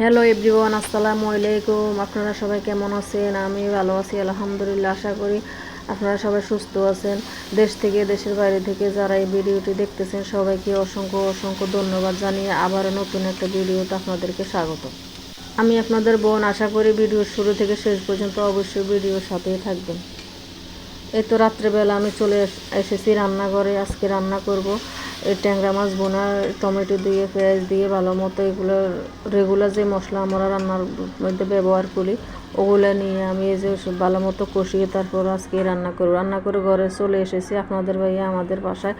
Hello everyone আসসালামু আলাইকুম। আপনারা সবাই কেমন আছেন? আমি ভালো আছি, আলহামদুলিল্লাহ, আশা করি আপনারা সবাই সুস্থ আছেন। দেশ থেকে, দেশের বাইরে থেকে যারা এই ভিডিওটি দেখতেছেন, সবাইকে অসংখ্য অসংখ্য ধন্যবাদ জানিয়ে আবারও নতুন একটা ভিডিওতে আপনাদেরকে স্বাগত। আমি আপনাদের বোন, আশা করি ভিডিওর শুরু থেকে শেষ পর্যন্ত অবশ্যই ভিডিওর সাথেই থাকবেন। এই তো রাত্রেবেলা আমি চলে এসেছি রান্নাঘরে। আজকে রান্না করব ট্যাংরা মাছ বোনা টমেটো দিয়ে, পেঁয়াজ দিয়ে ভালো মতো এগুলো রেগুলার যে মশলা আমরা রান্নার মধ্যে ব্যবহার করি ওগুলো নিয়ে আমি এই যে ভালো মতো কষিয়ে তারপর আজকে রান্না করব। রান্না করে ঘরে চলে এসেছি। আপনাদের ভাইয়া আমাদের বাসায়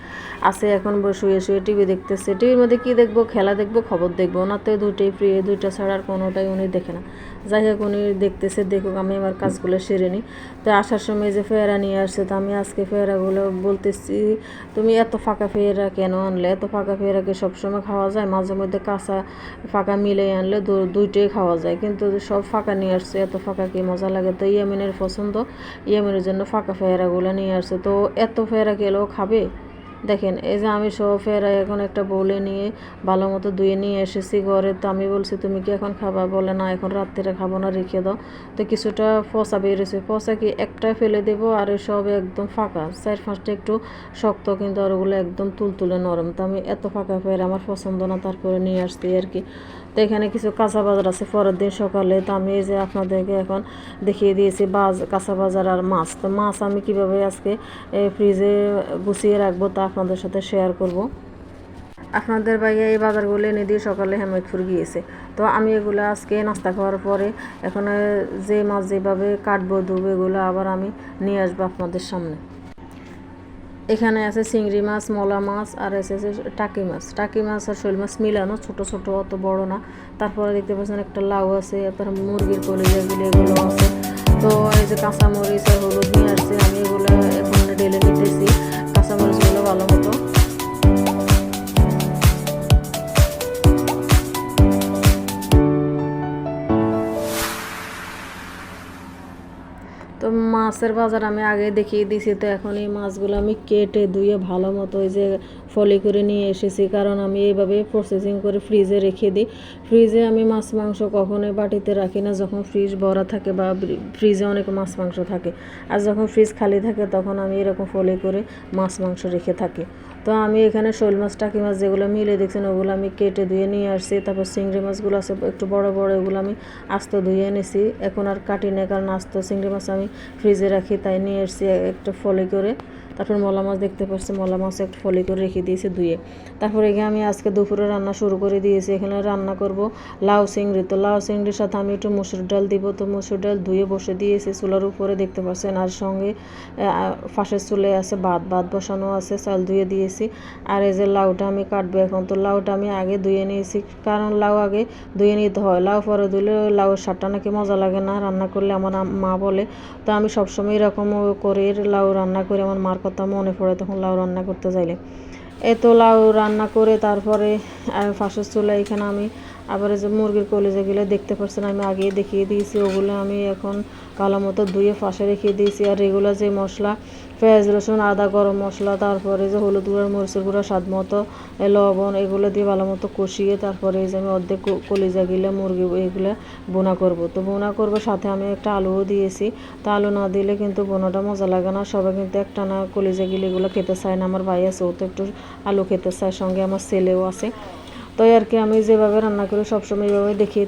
আছে এখন শুয়ে শুয়ে টিভি দেখতেছে। টিভির মধ্যে কী দেখব? খেলা দেখব, খবর দেখব। ওনার তো দুইটাই প্রিয়, দুইটা ছাড়া আর কোনোটাই উনি দেখে না। যাই হোক, উনি দেখতেছে, দেখুক আমি আমার কাজগুলো সেরে নিই। তো আসার সময় যে ফেয়ারা নিয়ে আসছে, তো আমি আজকে ফেয়ারাগুলো বলতেছি, তুমি এত ফাঁকা ফেয়ারা কেন আনলে? এত ফাঁকা ফেয়ারাকে সবসময় খাওয়া যায়? মাঝে মধ্যে কাঁচা ফাঁকা মিলে আনলে দুইটাই খাওয়া যায়। কিন্তু সব ফাঁকা নিয়ে আসছে, এত ফাঁকা কি মজা লাগে? তো ইয়ামিনের পছন্দ। ইয়ামিনের জন্য ফাঁকা ফেয়ারাগুলো নিয়ে আসছে। তো এত ফেয়ারা খেলেও খাবে? দেখেন, এই যে আমি সব ফেরা এখন একটা বলে নিয়ে ভালো মতো ধুয়ে নিয়ে এসেছি ঘরে। তো আমি বলছি, তুমি কি এখন খাবা? বলে, না, এখন রাত্রে খাব না, রেখে দাও। তো কিছুটা পচা বেরিয়েছে পচা কি একটা ফেলে দেবো আর সব একদম ফাঁকা। চার পাঁচটা একটু শক্ত, কিন্তু আর ওগুলো একদম তুলতুলে নরম। তো আমি এত ফাঁকা ফের আমার পছন্দ না, তারপরে নিয়ে আসছি আর কি। তো এখানে কিছু কাঁচা বাজার আছে। পরের দিন সকালে তো আমি এই যে আপনাদেরকে এখন দেখিয়ে দিয়েছি বাজ, কাঁচা বাজার আর মাছ। তো মাছ আমি কীভাবে আজকে ফ্রিজে গুছিয়ে রাখব তা আপনাদের সাথে শেয়ার করব। আপনাদের ভাইয়া এই বাজারগুলো এনে দিয়ে সকালে হেমায়তপুর গিয়েছে। তো আমি এগুলো আজকে নাস্তা খাওয়ার পরে এখন যে মাছ যেভাবে কাটবো ধুবো এগুলো আবার আমি নিয়ে আসব আপনাদের সামনে। এখানে আছে চিংড়ি মাছ, মলা মাছ, আর এসেছে টাকি মাছ। টাকি মাছ আর শৈল মাছ মিলানো, ছোট ছোট, অত বড় না। তারপরে দেখতে পাচ্ছেন একটা লাউ আছে তারপর মুরগির কলিজাগুলি এগুলো আছে। তো এই যে কাঁচামরিচ আর হলুদ নিয়ে আসছে, আমি এগুলো এখন ডেলে নিতেছি তো মাছের বাজার আমি আগে দেখিয়ে দিছি, তো এখন এই মাছগুলো আমি কেটে ধুয়ে ভালো মতো ওই যে ফলি করে নিয়ে এসেছি। কারণ আমি এইভাবে প্রসেসিং করে ফ্রিজে রেখে দিই। ফ্রিজে আমি মাছ মাংস কখনোই বাটিতে রাখি না। যখন ফ্রিজ ভরা থাকে বা ফ্রিজে অনেক মাছ মাংস থাকে, আর যখন ফ্রিজ খালি থাকে, তখন আমি এরকম ফলি করে মাছ মাংস রেখে থাকি। তো আমি এখানে শোল মাছ, টাকি মাছ যেগুলো মিলে দেখছেন, ওগুলো আমি কেটে ধুয়ে নিয়ে আসছি। তারপর চিংড়ি মাছগুলো আছে, একটু বড় বড় ওগুলো আমি আস্ত ধুয়ে এনেছি। এখন আর কাটি না কারণ আস্ত চিংড়ি মাছ আমি ফ্রিজে রাখি, তাই নিয়ে এসেছি একটা ফলে করে। তারপর মলা মাছ দেখতে পাচ্ছি মলা মাছ একটু ফলি করে রেখে দিয়েছি ধুয়ে। তারপরে এখানে আমি আজকে দুপুরে রান্না শুরু করে দিয়েছি। এখানে রান্না করব লাউ চিংড়ি। তো লাউ চিংড়ির সাথে আমি একটু মুসুর ডাল দিব। তো মুসুর ডাল ধুয়ে বসে দিয়েছি চুলার উপরে, দেখতে পাচ্ছেন। আর সঙ্গে ফাঁসের চুলে আছে ভাত। ভাত বসানো আছে, চাল ধুয়ে দিয়েছি। আর এই যে লাউটা আমি কাটবো এখন। তো লাউটা আমি আগে ধুয়ে নিয়েছি। কারণ লাউ আগে ধুয়ে নিতে হয়। লাউ পরে ধুলে লাউয়ের স্বাদটা নাকি মজা লাগে না। রান্না করলে আমার মা বলে। তো আমি সবসময় এরকম করে লাউ রান্না করে। আমার মার কথা মনে পড়ে তখন লাউ রান্না করতে চাইলে এত লাউ রান্না করে তারপরে ফাঁসের চুলা এখানে আমি আবার যে মুরগির কলেজেগুলো দেখতে পাচ্ছেন আমি আগে দেখিয়ে দিয়েছি, ওগুলো আমি এখন ভালো মতো ধুয়ে ফাঁসে রেখে দিয়েছি। আর রেগুলার যে মশলা পেঁয়াজ, রসুন, আদা, গরম মশলা, তারপরে যে হলুদ গুঁড়া, মরিচের গুঁড়া, স্বাদ মতো লবণ, এগুলো দিয়ে ভালো মতো কষিয়ে তারপরে এই যে আমি অর্ধেক কলিজা গিলে মুরগি এগুলো বোনা করব। তো বোনা করব সাথে আমি একটা আলুও দিয়েছি। তো আলু না দিলে কিন্তু বোনাটা মজা লাগে না। সবাই কিন্তু একটা না কলিজা গিলে এগুলো খেতে চায় না। আমার ভাই আছে, ও তো একটু আলু খেতে চায়, সঙ্গে আমার ছেলেও আছে। তো এই আর কি আমি যেভাবে রান্না করি, সবসময় এইভাবে দেখিয়ে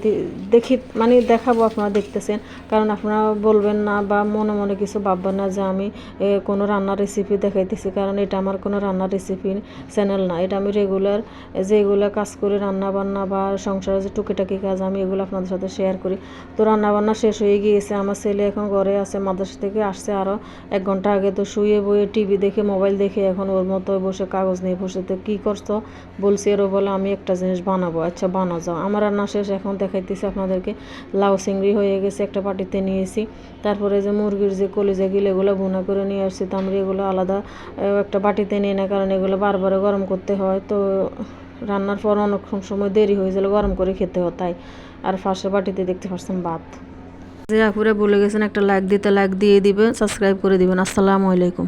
দেখি মানে দেখাবো আপনারা দেখতেছেন। কারণ আপনারা বলবেন না বা মনে মনে কিছু ভাববেন না যে আমি কোনো রান্নার রেসিপি দেখাইতেছি। কারণ এটা আমার কোনো রান্নার রেসিপি চ্যানেল না। এটা আমি রেগুলার যেগুলো কাজ করি রান্না বান্না বা সংসারে যে টুকিটাকি কাজ, আমি এগুলো আপনাদের সাথে শেয়ার করি। তো রান্না বান্না শেষ হয়ে গিয়েছে। আমার ছেলে এখন ঘরে আছে, মাদ্রাসা থেকে আসছে আরও এক ঘণ্টা আগে। তো শুয়ে বয়ে টিভি দেখে মোবাইল দেখে এখন ওর মতো বসে কাগজ নিয়ে বসে। তো কী করছ? বলছি এরও বলে আমি একটা জিনিস বানাবো। আচ্ছা বানা যাও। আমার রান্না শেষ, এখন দেখাইতেছি আপনাদেরকে। লাউ, চিংড়ি হয়ে গেছে, একটা পাটিতে নিয়েছি। তারপরে যে মুরগির যে কলিজা গিলে এগুলো ভুনা করে নিয়ে আসছি। তো আমরা এগুলো আলাদা একটা বাটিতে নিই না কারণ এগুলো বারবার গরম করতে হয়। তো রান্নার পর অনেকক্ষণ সময় দেরি হয়ে গেলে গরম করে খেতে হয়, তাই। আর ফাঁসের বাটিতে দেখতে পাচ্ছেন ভাত। যে আপুরা বলে গেছেন, একটা লাইক দিতে লাইক দিয়ে দিবেন সাবস্ক্রাইব করে দিবেন। আসসালামু আলাইকুম।